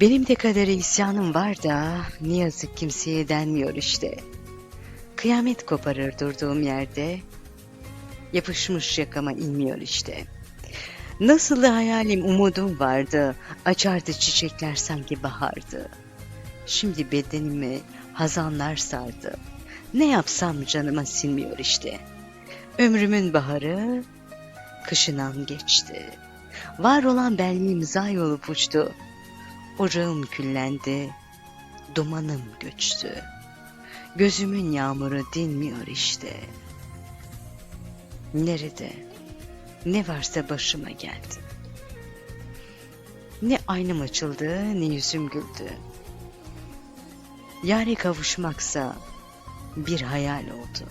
Benim de kadere isyanım var da ne yazık kimseye denmiyor işte. Kıyamet koparır durduğum yerde. Yapışmış yakama inmiyor işte. Nasıl da hayalim umudum vardı. Açardı çiçekler sanki bahardı. Şimdi bedenimi hazanlar sardı. Ne yapsam canıma sinmiyor işte. Ömrümün baharı kışınan geçti. Var olan benliğim zay olup uçtu. Ocağım küllendi, dumanım göçtü. Gözümün yağmuru dinmiyor işte. Nerede, ne varsa başıma geldi. Ne aynım açıldı, ne yüzüm güldü. Yâre kavuşmaksa bir hayal oldu.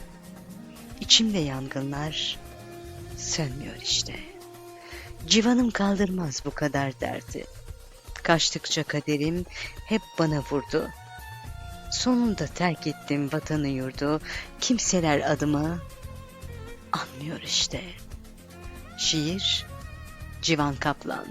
İçimde yangınlar sönmüyor işte. Civanım kaldırmaz bu kadar derdi. Kaçtıkça kaderim hep bana vurdu. Sonunda terk ettim vatanı yurdu. Kimseler adımı anmıyor işte. Şiir Civan Kaplan